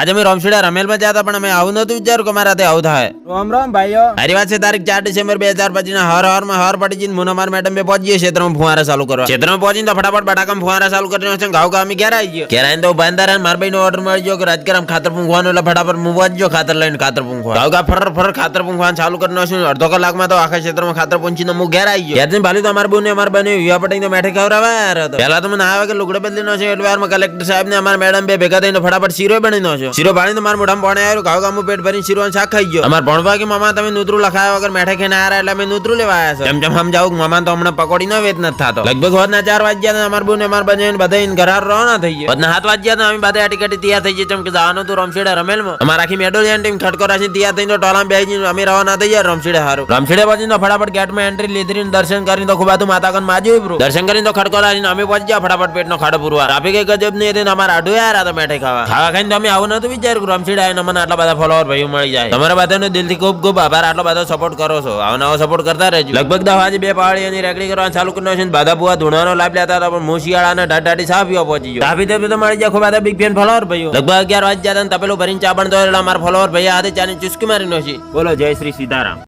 આજે અમે રોમશીડા રમેલમાં જતા પણ અમે આવું નતું વિચાર કે મારા આવું થાય. રોમ રોમ ભાઈઓ. મારી વાત છે તારીખ ચાર ડિસેમ્બર બે હજાર પચીસ ના હર હરમાં હર પડી જઈને મુનામાર મેડમ બે પહોંચીએ ક્ષેત્રમાં ફુવારા ચાલુ કરવા. ક્ષેત્રમાં પહોંચીને તો ફટાફટ બટાકામાં ફુવારા ચાલુ કરીને છે ગાવ ગામ ક્યારે આવી ગયો. ક્યારે તો બાંધાર માર ભાઈ નો ઓર્ડર મળી ગયો કે રાજકરામ ખાતર પૂંખવાનું એટલે ફટાફટ હું પહોંચજો ખાતર લઈને ખાતર પૂંખવા ગાવ ગા ફર ફર ખાતર પૂંખવાનું ચાલુ કરીને છે અડધો કલાકમાં તો આખા ક્ષેત્રમાં ખાતર પૂંચીને હું ઘેર આવી ગયો. ઘેરથી ભાલી તો અમારા બોને અમારા બને વિવાહ પટેલ તો મેઠે ખવડાવવા યાર હતો. પહેલા તો મને આવે કે લુગડે બદલી નો છે એટલે કલેક્ટર સાહેબ ને અમારા મેડમ બે ભેગા થઈને ફટાફટ શીરો બની નો શીરો બાળીને મારા મોઢામાં પાણી આવ્યો ગાવ ગામું પેટ ભરીને શીરો અને શાક ખાઈ ગયો. અમાર ભણવા કે મામા તમે નૂતરું લખાયા વગર મેઠે ખાઈને આયા એટલે અમે નૂતરું લેવા આવ્યા છે. જેમ જેમ આમ જાવ મામા તો હમણાં પકોડી ન વેત નથી થતો. લગભગ હોદના ચાર વાગ્યા ને અમાર બુને, અમાર બને બધા ઇન ઘરાર રવાના થઈ ગયા. સાત વાગ્યા ને અમે બધા આ ટિકિટ તૈયાર થઈ ગયા. જેમ કે જવાનું હતું રમશેડા રમેલમાં. અમારા આખી મેડોલિયન ટીમ ખટકો રાખીને તૈયાર થઈને ટોલામાં બેસી અમે રવાના થઈ ગયા રમશેડે હારું. રમશેડે પછી ફટાફટ ગેટમાં એન્ટ્રી લીધી દર્શન કરીને તો ખૂબ આતું માતા કન માજ્યું બ્રો દર્શન કરીને તો ખડકો રાખીને અમે પહોંચી ગયા, ફટાફટ પેટનો ખાડો પૂરવા ટ્રાફિક ગજબ નહીં હતી અમારા આડું આવ્યા હતા મેઠે ખાવા. ખાવા ખાઈને તો અમે આવું નતું વિચાર્યું કે રમશેડે આવીને મને આટલા બધા ફોલોવર ભાઈઓ મળી જાય. તમારા બધાનો દિલથી ખૂબ ખૂબ આભાર આટલો બધો સપોર્ટ કરો છો. આવો નવો સપોર્ટ કરતા રહેજો. લગભગ દસ વાગે બે અને રેકડી કરવાનું ચાલુ કરી નાખ્યું બાધા બુઆ ધૂણાનો લાભ લેતા હતા પણ હું અને ઢાઢાટી સાફ પીવા પહોંચી ગયો. ટ્રાફિક તો મળી જાય ખૂબ બધા બિગ ફેન ફોલોવર ભાઈઓ. લગભગ અગિયાર વાગ્યા જતા તપેલું ભરીને ચા પણ તો મારા ફોલોવર ભાઈ હાથે ચાની ચુસ્કી મારી નાખી. બોલો જય શ્રી સીતારામ.